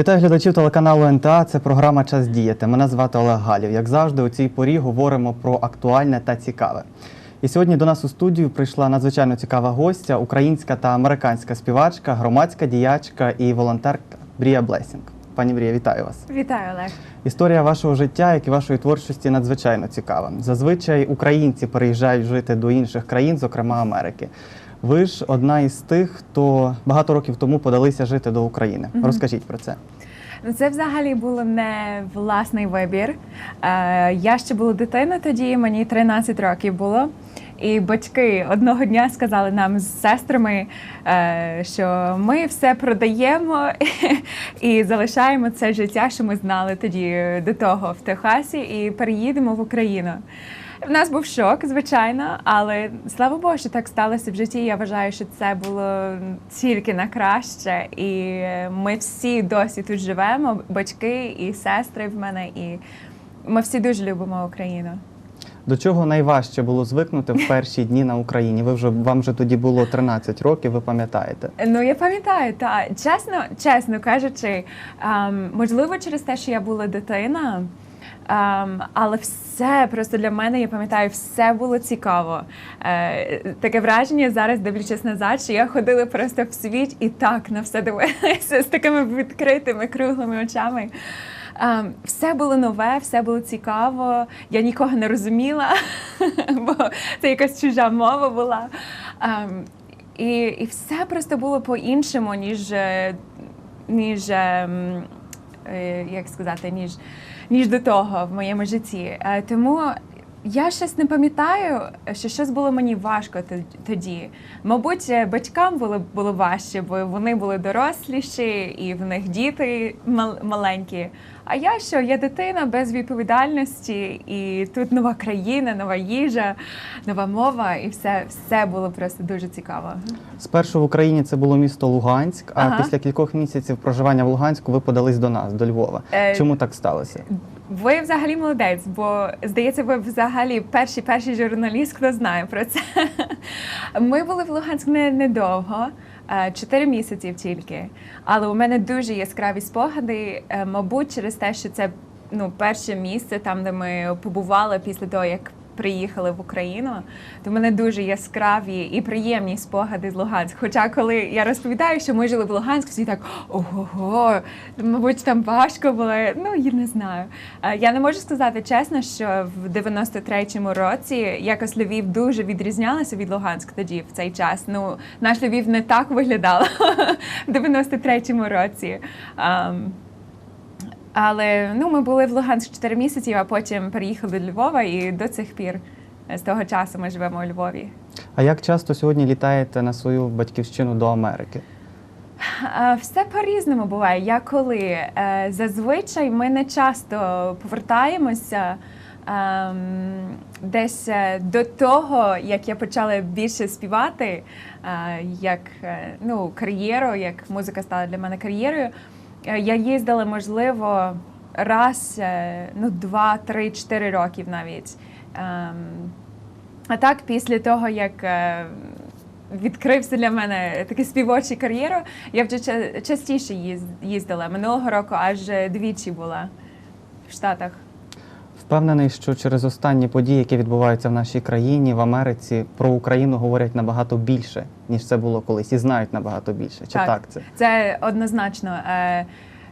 Вітаю глядачів телеканалу НТА. Це програма Час діяти. Мене звати Олег Галів. Як завжди, у цій порі говоримо про актуальне та цікаве. І сьогодні до нас у студію прийшла надзвичайно цікава гостя, українська та американська співачка, громадська діячка і волонтерка Брія Блесінг. Пані Брія, вітаю вас. Вітаю, Олег. Історія вашого життя, як і вашої творчості, надзвичайно цікава. Зазвичай українці переїжджають жити до інших країн, зокрема Америки. Ви ж одна із тих, хто багато років тому подалися жити до України. Розкажіть про це. Ну, це взагалі було не власний вибір. Е, я ще була дитина тоді, мені 13 років було. І батьки одного дня сказали нам з сестрами, е, що ми все продаємо і залишаємо це життя, що ми знали тоді до того в Техасі, і переїдемо в Україну. В нас був шок, звичайно, але слава Богу, що так сталося в житті. Я вважаю, що це було тільки на краще, і ми всі досі тут живемо, батьки і сестри в мене, і ми всі дуже любимо Україну. До чого найважче було звикнути в перші дні на Україні? Ви вже вам вже тоді було 13 років, ви пам'ятаєте? Ну я пам'ятаю, та чесно, чесно кажучи, ем, можливо, через те, що я була дитина. Ем, але все просто для мене, я пам'ятаю, все було цікаво. Е, таке враження зараз, дивлячись назад, що я ходила просто в світ і так на все дивилася з такими відкритими круглими очами. Ем, все було нове, все було цікаво. Я нікого не розуміла, бо це якась чужа мова була. Ем, і, і все просто було по-іншому, ніж, ніж е, як сказати, ніж, ніж до того в моєму житті. Е, Тому я щось не пам'ятаю, що щось було мені важко тоді. Мабуть, е, батькам було, було важче, бо вони були доросліші, і в них діти мал- маленькі. А я що? Я дитина без відповідальності, і тут нова країна, нова їжа, нова мова, і все, все було просто дуже цікаво. Спершу в Україні це було місто Луганськ, а Ага. після кількох місяців проживання в Луганську ви подались до нас, до Львова. Е, Чому так сталося? Ви взагалі молодець, бо здається, ви взагалі перший перший журналіст, хто знає про це. Ми були в Луганську не недовго, не чотири місяці тільки. Але у мене дуже яскраві спогади, е, мабуть, через те, що це ну, перше місце, там, де ми побували після того, як. Приїхали в Україну, то в мене дуже яскраві і приємні спогади з Луганська. Хоча, коли я розповідаю, що ми жили в Луганську, всі так ого, мабуть, там важко було. Ну я не знаю. Е, Я не можу сказати чесно, що в 93-му році якось Львів дуже відрізнялося від Луганська тоді в цей час. Ну наш Львів не так виглядав в 93-му році. Але ну, ми були в Луганську 4 місяці, а потім переїхали до Львова, і до цих пір е, з того часу ми живемо у Львові. А як часто сьогодні літаєте на свою батьківщину до Америки? Все по-різному буває. Я коли Е, зазвичай ми не часто повертаємося. ем, Десь е, до того, як я почала більше співати, як ну, кар'єру, як музика стала для мене кар'єрою, я їздила, можливо, раз, е, ну, два, три, чотири років навіть. Ем, а так, після того, як е, відкрився для мене такий співочий кар'єру, я вже ча- частіше їздила. Минулого року аж е, двічі була в Штатах. Впевнений, що через останні події, які відбуваються в нашій країні, в Америці, про Україну говорять набагато більше, ніж це було колись, і знають набагато більше. Чи так, Так. це? Це однозначно е,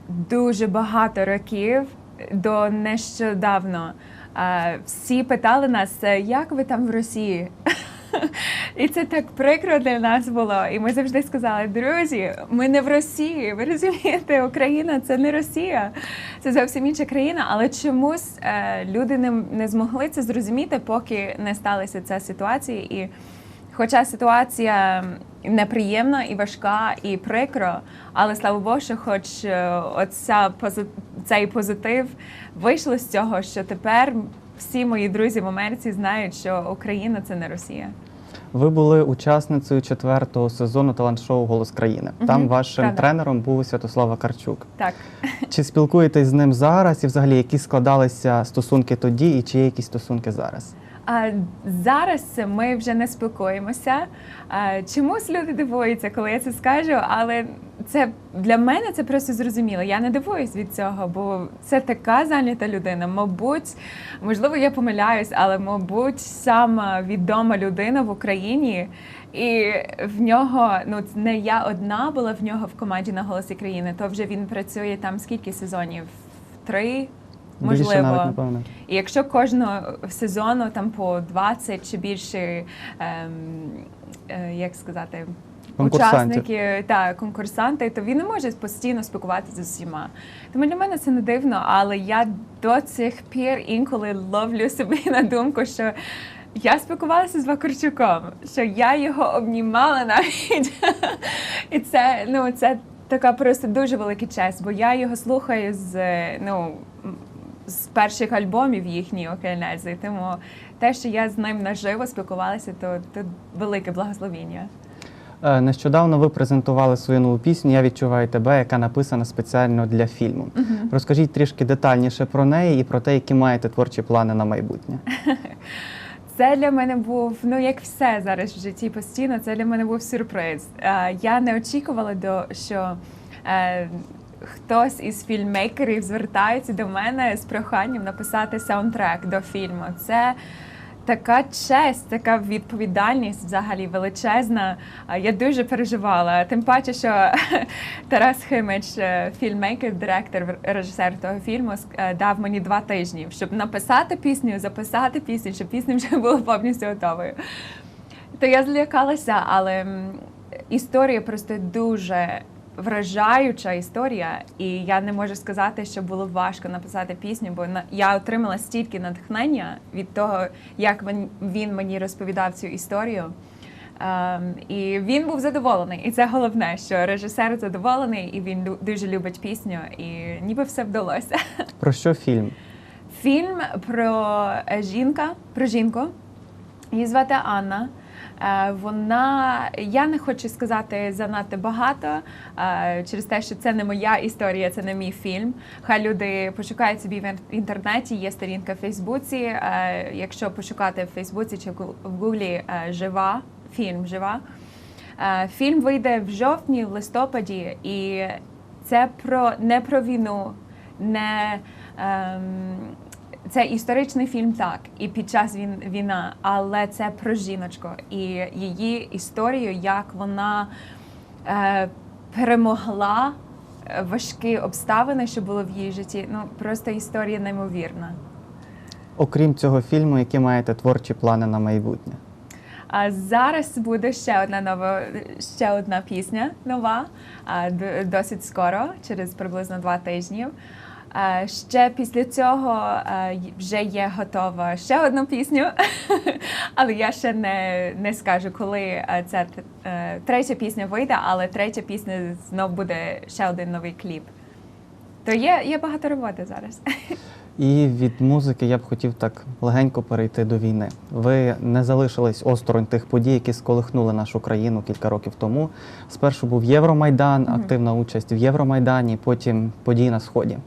дуже багато років до нещодавно. Е, всі питали нас, е, як ви там в Росії? І це так прикро для нас було. І ми завжди сказали: друзі, ми не в Росії. Ви розумієте, Україна це не Росія, це зовсім інша країна. Але чомусь е, люди не, не змогли це зрозуміти, поки не сталася ця ситуація. І Хоча ситуація неприємна і важка, і прикро, але слава Богу, що хоч е, оця цей позитив вийшло з цього, що тепер всі мої друзі в Америці знають, що Україна це не Росія. Ви були учасницею четвертого сезону талант-шоу Голос країни. Там вашим правда. тренером був Святослав Карчук. Так. Чи спілкуєтесь з ним зараз, і взагалі які складалися стосунки тоді, і чи є якісь стосунки зараз? А зараз ми вже не спілкуємося. А, чомусь люди дивуються, коли я це скажу, але це для мене це просто зрозуміло. Я не дивуюсь від цього, бо це така зайнята людина. Мабуть, можливо, я помиляюсь, але мабуть, сама відома людина в Україні. І в нього ну не я одна була в нього в команді на голосі країни. То вже він працює там скільки сезонів? Три. Більше Можливо, навіть, напевно. і якщо кожного сезону там по 20 чи більше, ем, е, як сказати. Учасники та конкурсанти, то він не може постійно спілкуватися з усіма. Тому для мене це не дивно, але я до цих пір інколи ловлю собі на думку, що. Я спілкувалася з Вакарчуком, що я його обнімала навіть. І це, ну, це така просто дуже великий честь, бо я його слухаю з, ну, з перших альбомів їхньої океанезі. Тому те, що я з ним наживо спілкувалася, то, то велике благословіння. Е, Нещодавно ви презентували свою нову пісню Я відчуваю тебе, яка написана спеціально для фільму. Розкажіть трішки детальніше про неї і про те, які маєте творчі плани на майбутнє. Це для мене був, ну як все зараз в житті постійно, це для мене був сюрприз. Е, Я не очікувала, до, що е, хтось із фільммейкерів звертається до мене з проханням написати саундтрек до фільму. Це така честь, така відповідальність взагалі величезна. Я дуже переживала. Тим паче, що Тарас Химич, е, фільммейкер, директор, режисер того фільму, е, дав мені два тижні, щоб написати пісню, записати пісню, щоб пісня вже була повністю готовою. То я злякалася, але історія просто дуже вражаюча історія, і я не можу сказати, що було важко написати пісню, бо я отримала стільки натхнення від того, як він, мені розповідав цю історію. Ем, і він був задоволений, і це головне, що режисер задоволений, і він дуже любить пісню, і ніби все вдалося. Про що фільм? Фільм про жінка, про жінку. Її звати Анна. Е, Вона я не хочу сказати занадто багато е, через те, що це не моя історія, це не мій фільм. Хай люди пошукають собі в ін- інтернеті. Є сторінка в Фейсбуці. Е, Якщо пошукати в Фейсбуці чи в Гу- Гуглі жива фільм жива. Фільм вийде в жовтні, в листопаді, і це про не про війну, не ем, це історичний фільм, так, і під час війна, але це про жіночку і її історію, як вона е, перемогла е, важкі обставини, що було в її житті. Ну просто історія неймовірна. Окрім цього фільму, які маєте творчі плани на майбутнє? А зараз буде ще одна нова, ще одна пісня нова, а, досить скоро, через приблизно два тижні. А, Ще після цього вже є готова ще одну пісню, але я ще не, не скажу, коли ця е, третя пісня вийде, але третя пісня знов буде ще один новий кліп. То є, є багато роботи зараз. І від музики я б хотів так легенько перейти до війни. Ви не залишились осторонь тих подій, які сколихнули нашу країну кілька років тому. Спершу був Євромайдан, активна участь в Євромайдані, потім події на сході.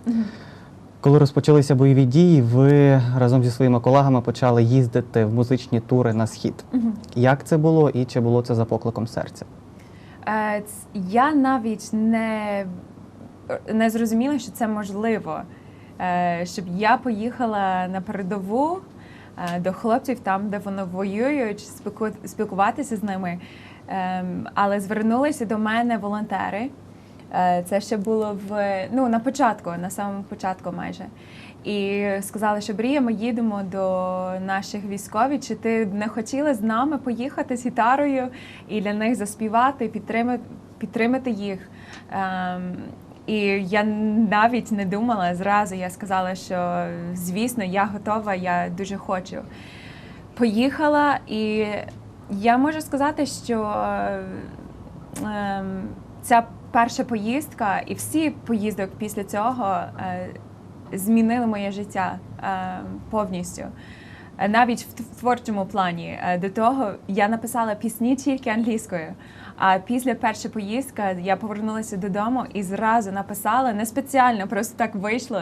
Коли розпочалися бойові дії, ви разом зі своїми колегами почали їздити в музичні тури на схід. Як це було і чи було це за покликом серця? Е, Я навіть не, не зрозуміла, що це можливо. Е, Щоб я поїхала на передову е, до хлопців там, де вони воюють, спілкуватися з ними. Ем, Але звернулися до мене волонтери. Е, Це ще було в ну на початку, на самому початку майже. І сказали, що Брія, ми їдемо до наших військових. Чи ти не хотіла з нами поїхати з гітарою і для них заспівати, підтримати, підтримати їх? І я навіть не думала зразу. Я сказала, що звісно, я готова, я дуже хочу. Поїхала, і я можу сказати, що ем, ця перша поїздка і всі поїздок після цього е, змінили моє життя е, повністю. Е, Навіть в творчому плані Е, до того я написала пісні тільки англійською. А після першої поїздки я повернулася додому і зразу написала не спеціально, просто так вийшло.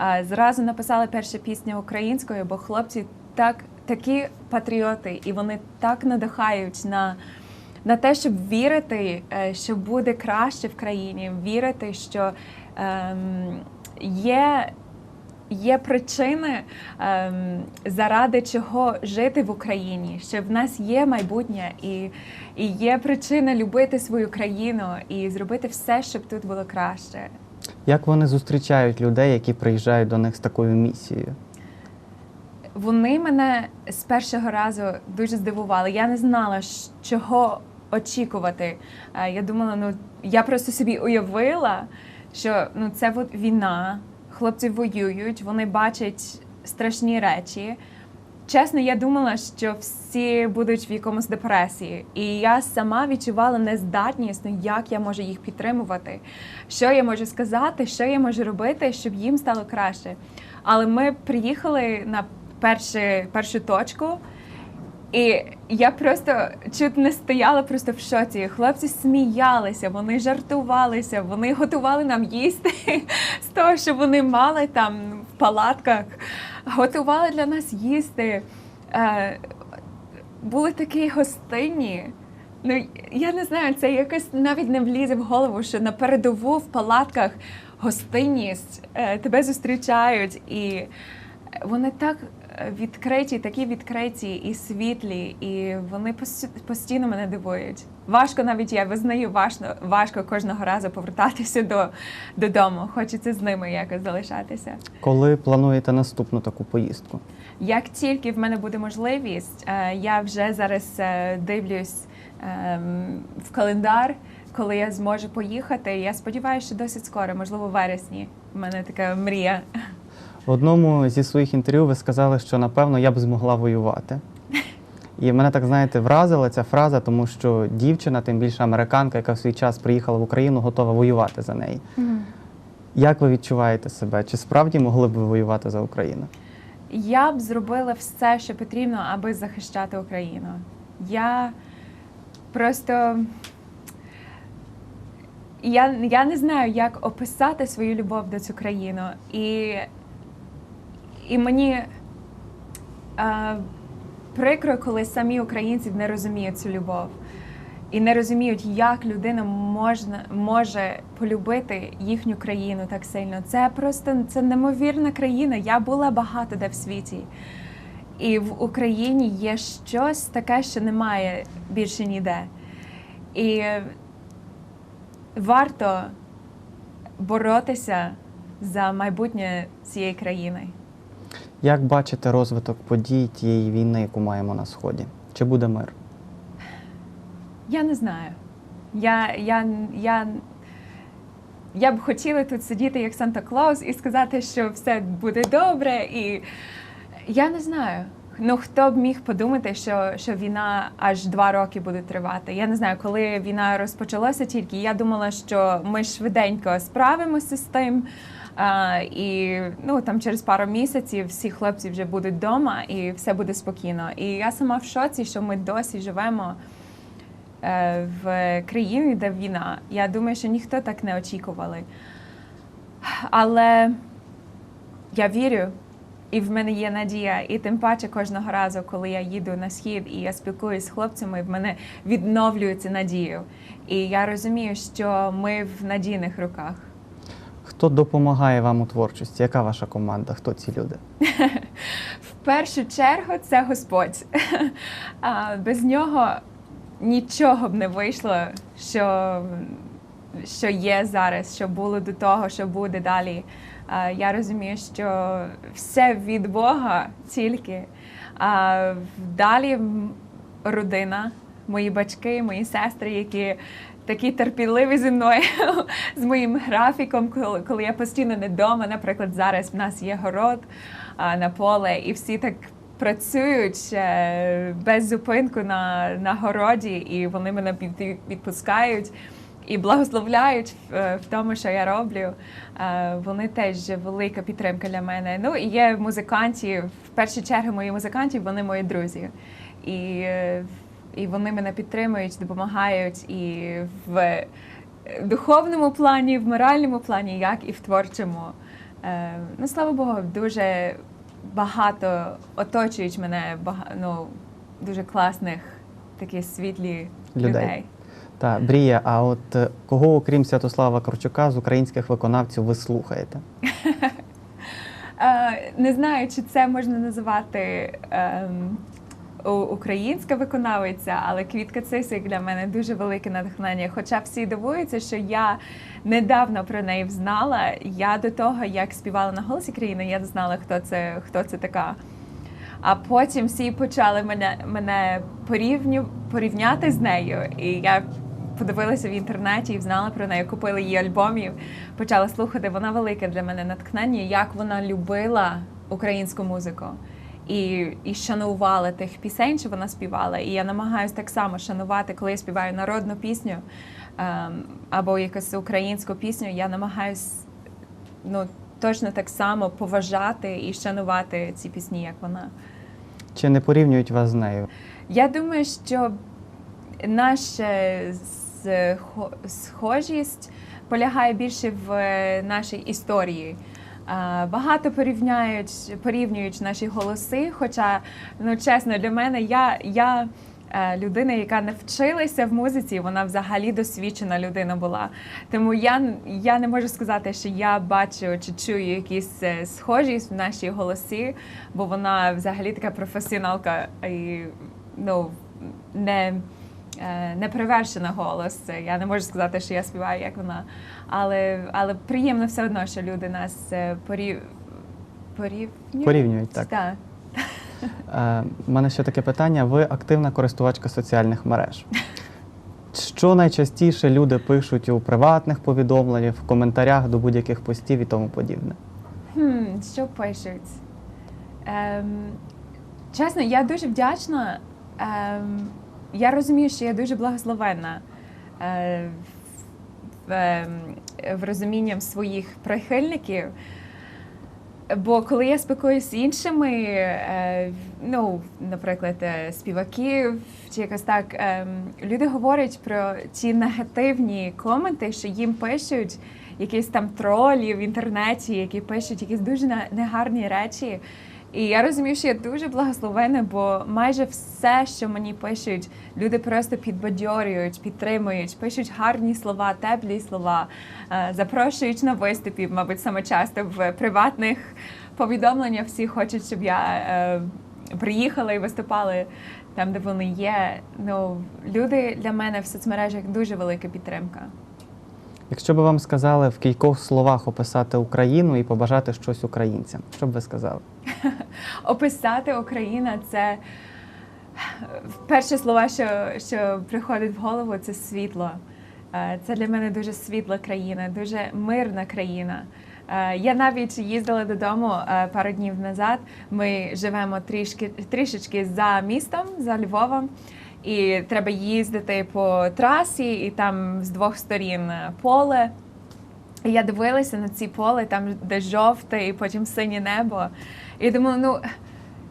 е, Зразу написала першу пісню українською, бо хлопці так такі патріоти, і вони так надихають на на те, щоб вірити, е, що буде краще в країні, вірити, що ем, є. Є причини, ем, заради чого жити в Україні, що в нас є майбутнє, і, і є причина любити свою країну і зробити все, щоб тут було краще. Як вони зустрічають людей, які приїжджають до них з такою місією? Вони мене з першого разу дуже здивували. Я не знала, чого очікувати. Е, Я думала, ну я просто собі уявила, що ну це от війна, хлопці воюють, вони бачать страшні речі. Чесно, я думала, що всі будуть в якомусь депресії, і я сама відчувала нездатність, ну як я можу їх підтримувати, що я можу сказати, що я можу робити, щоб їм стало краще. Але ми приїхали на перші, першу точку, і я просто чуть не стояла просто в шоці. Хлопці сміялися, вони жартувалися, вони готували нам їсти з того, що вони мали там в палатках, готували для нас їсти. Е, були такі гостинні. Ну, я не знаю, це якось навіть не влізе в голову, що на передову в палатках гостинність е, тебе зустрічають, і вони так відкриті, такі відкриті і світлі, і вони постійно мене дивують. Важко навіть я визнаю, важко, важко кожного разу повертатися до, додому. Хочеться з ними якось залишатися. Коли плануєте наступну таку поїздку? Як тільки в мене буде можливість, е, я вже зараз е, дивлюсь ем, в календар, коли я зможу поїхати. Я сподіваюся, що досить скоро, можливо, в вересні. У мене така мрія. В одному зі своїх інтерв'ю ви сказали, що напевно я б змогла воювати. І мене так знаєте вразила ця фраза, тому що дівчина, тим більше американка, яка в свій час приїхала в Україну, готова воювати за неї. Як ви відчуваєте себе? Чи справді могли б ви воювати за Україну? Я б зробила все, що потрібно, аби захищати Україну. Я просто я, я не знаю, як описати свою любов до цю країну. І, і мені е, прикро, коли самі українці не розуміють цю любов. І не розуміють, як людина можна, може полюбити їхню країну так сильно. Це просто це неймовірна країна. Я була багато де в світі. І в Україні є щось таке, що немає більше ніде. І варто боротися за майбутнє цієї країни. Як бачите розвиток подій тієї війни, яку маємо на сході? Чи буде мир? Я не знаю. Я, я, я, я б хотіла тут сидіти як Санта Клаус і сказати, що все буде добре. І я не знаю. Ну хто б міг подумати, що, що війна аж два роки буде тривати? Я не знаю, коли війна розпочалася тільки. Я думала, що ми швиденько справимося з тим. І ну там через пару місяців всі хлопці вже будуть вдома і все буде спокійно. І я сама в шоці, що ми досі живемо е, в країні, де війна. Я думаю, що ніхто так не очікували. Але я вірю, і в мене є надія. І тим паче кожного разу, коли я їду на схід і я спілкуюсь з хлопцями, в мене відновлюється надію. І я розумію, що ми в надійних руках. Хто допомагає вам у творчості? Яка ваша команда? Хто ці люди? В першу чергу це Господь. Без нього нічого б не вийшло, що, що є зараз, що було до того, що буде далі. Я розумію, що все від Бога тільки. Далі родина, мої батьки, мої сестри, які такі терпіливі зі мною з моїм графіком, коли, коли я постійно не вдома. Наприклад, зараз в нас є город а, на поле, і всі так працюють е, без зупинку на, на городі, і вони мене відпускають. І благословляють в, е, в тому, що я роблю. Е, Вони теж велика підтримка для мене. Ну і є музиканті. В першу чергу мої музиканти, вони мої друзі. І, і вони мене підтримують, допомагають і в духовному плані, в моральному плані, як і в творчому. Е, Ну, слава Богу, дуже багато оточують мене, ну, дуже класних, такі світлі людей. Та Брія, а от е, кого, окрім Святослава Корчука, з українських виконавців ви слухаєте? Е, не знаю, чи це можна називати ем, українська виконавиця, але Квітка Цисик для мене дуже велике натхнення. Хоча всі дивуються, що я недавно про неї взнала. Я до того, як співала на голосі країни, я знала, хто це, хто це така. А потім всі почали мене, мене порівню, порівняти з нею. І я подивилася в інтернеті і знала про неї, купила її альбомів, почала слухати. Вона велике для мене натхнення, як вона любила українську музику. І, і шанувала тих пісень, що вона співала. І я намагаюся так само шанувати, коли я співаю народну пісню ем, або якусь українську пісню. Я намагаюсь ну, точно так само поважати і шанувати ці пісні, як вона. Чи не порівнюють вас з нею? Я думаю, що наша схо- схожість полягає більше в е, нашій історії. А, Багато порівняють, порівнюють наші голоси. Хоча, ну чесно, для мене я, я е, людина, яка не вчилася в музиці, вона взагалі досвідчена людина була. Тому я, я не можу сказати, що я бачу чи чую якісь е, схожість в наші голоси, бо вона взагалі така професіоналка і ну, не, е, не перевершена голос. Я не можу сказати, що я співаю, як вона. Але, але приємно все одно, що люди нас е, порів... порівнюють. Порівнюють, так. Так. Е, У мене ще таке питання: ви активна користувачка соціальних мереж. Що найчастіше люди пишуть у приватних повідомленнях, в коментарях до будь-яких постів і тому подібне? Хм, що пишуть? Ем, чесно, я дуже вдячна. Ем, я розумію, що я дуже благословенна е, в, ем, в розумінням своїх прихильників. Бо коли я спілкуюся з іншими, е, ну, наприклад, е, співаків чи якось так, люди говорять про ті негативні коменти, що їм пишуть якісь там тролі в інтернеті, які пишуть якісь дуже негарні речі. І я розумію, що я дуже благословена, бо майже все, що мені пишуть, люди просто підбадьорюють, підтримують, пишуть гарні слова, теплі слова, е, запрошують на виступи, мабуть, саме часто в приватних повідомленнях всі хочуть, щоб я е, приїхала і виступала там, де вони є. Ну, люди для мене в соцмережах дуже велика підтримка. Якщо б вам сказали в кількох словах описати Україну і побажати щось українцям, що б ви сказали? Описати Україна це перше слова, що, що приходить в голову, це світло. Е, Це для мене дуже світла країна, дуже мирна країна. Е, Я навіть їздила додому е, пару днів назад. Ми живемо трішки трішечки за містом, за Львовом. І треба їздити по трасі, і там з двох сторін поле. Я дивилася на ці поле, там де жовте, і потім синє небо. І думала, ну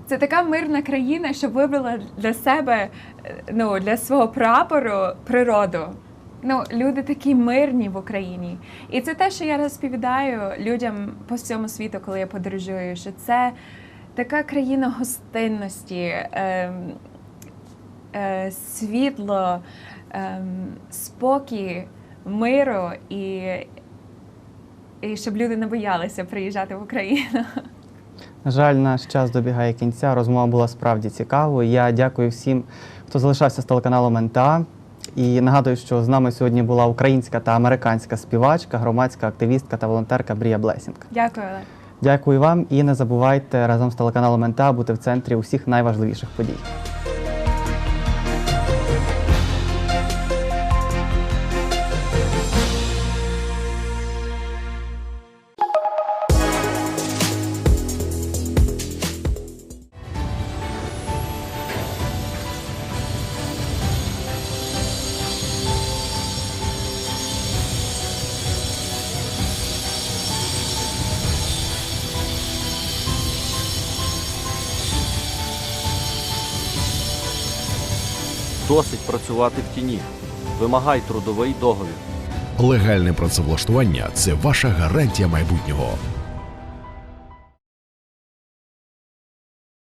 це така мирна країна, що вибрала для себе, е, ну для свого прапору природу. Ну, люди такі мирні в Україні. І це те, що я розповідаю людям по всьому світу, коли я подорожую, що це така країна гостинності, ем, е, світло, ем, спокій, миру і, і щоб люди не боялися приїжджати в Україну. На жаль, наш час добігає кінця. Розмова була справді цікавою. Я дякую всім, хто залишався з телеканалом НТА. І нагадую, що з нами сьогодні була українська та американська співачка, громадська активістка та волонтерка Брія Блесінг. Дякую. Олег. Дякую вам і не забувайте разом з телеканалом НТА бути в центрі усіх найважливіших подій. Працювати в тіні. Вимагай трудовий договір. Легальне працевлаштування це ваша гарантія майбутнього.